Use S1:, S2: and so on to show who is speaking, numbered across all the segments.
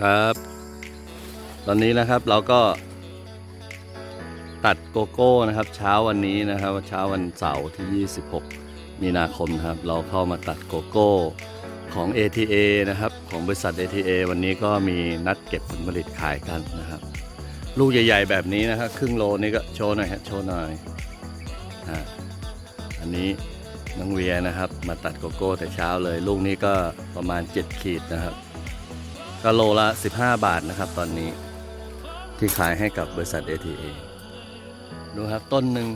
S1: ครับ ตอนนี้นะครับเราก็ตัดโกโก้นะครับเช้าวันนี้นะครับเช้าวันเสาร์ที่ 26 มีนาคมครับ เราเข้ามาตัดโกโก้ของ ATA นะครับ ของบริษัท ATA วันนี้ก็มีนัดเก็บผลผลิตขายกันนะครับ ลูกใหญ่ ๆ แบบนี้นะครับครึ่งโลนี่ก็โชว์หน่อยฮะโชว์หน่อยอ่าอันนี้น้องเวียนะครับ มาตัดโกโก้แต่เช้าเลย ลูกนี้ก็ประมาณ 7 ขีดนะครับ ก็โลละ 15 บาทนะครับตอนนี้ที่ขายให้กับบริษัท ATA ดูครับต้นหนึ่ง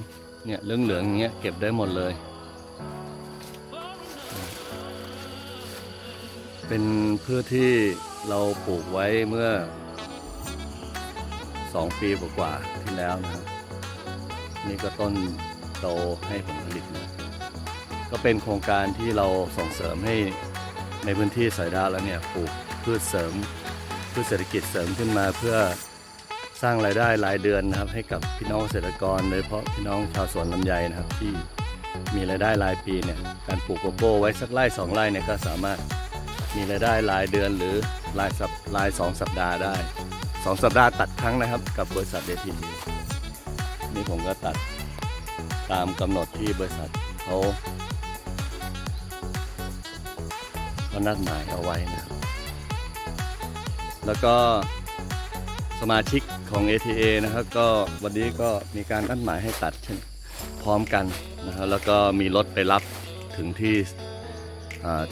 S1: เนี่ยเหลืองๆอย่างเงี้ยเก็บได้หมดเลย เป็นพืชที่เราปลูกไว้เมื่อ 2 ปีกว่าที่แล้วนะครับ นี่ก็ต้นโตให้ผลผลิตนะก็เป็นโครงการที่เราส่งเสริมให้ในพื้นที่สายดาวแล้วเนี่ยปลูก พืชเสริมพืชเศรษฐกิจเสริมขึ้นมาเพื่อสร้างรายได้รายเดือนนะครับ ให้กับพี่น้องเกษตรกรโดยเฉพาะพี่น้องชาวสวนลำไยนะครับที่มีรายได้รายปีเนี่ยการปลูกโกโก้ไว้สักไร่สองไร่เนี่ยก็สามารถมีรายได้รายเดือนหรือรายสัปรายสองสัปดาห์ได้สองสัปดาห์ตัดครั้งนะครับ กับบริษัทเดทีนี่ผมก็ตัดตามกำหนดที่บริษัทเขาเขานัดหมายเอาไว้นะครับ แล้วก็สมาชิกของ ATA นะครับก็วันนี้ก็มีการนัดหมายให้ตัดเช่นพร้อมกันนะครับแล้วก็มีรถไปรับถึงที่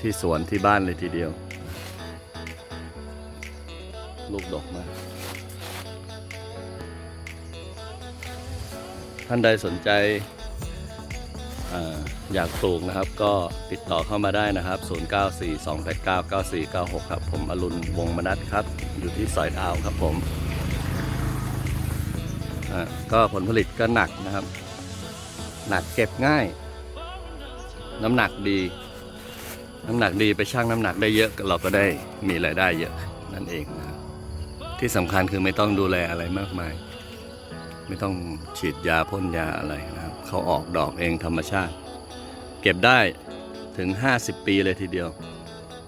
S1: ที่สวนที่บ้านเลยทีเดียว ลูกดอกมากท่านใดสนใจ อยากปลูกนะครับก็ติดต่อเข้ามาได้นะครับ 0942899496 ครับ ผมอรุณวงมนัสครับ อยู่ที่สอยดาวครับผมก็ผลผลิตก็หนักนะครับ หนักเก็บง่าย น้ำหนักดี น้ำหนักดีไปชั่งน้ำหนักได้เยอะเราก็ได้มีรายได้เยอะนั่นเองนะที่สำคัญคือไม่ต้องดูแลอะไรมากมาย ไม่ต้องฉีดยาพ่นยาอะไรนะ เขาออกดอกเองธรรมชาติ เก็บได้ถึง 50 ปีเลยทีเดียว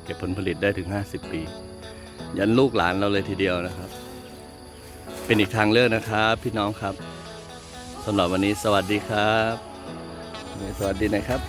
S1: เก็บผลผลิตได้ถึง 50 ปี ยันลูกหลานเราเลยทีเดียวนะครับ เป็นอีกทางเลือกนะครับพี่น้องครับสำหรับวันนี้สวัสดีครับ สวัสดีนะครับ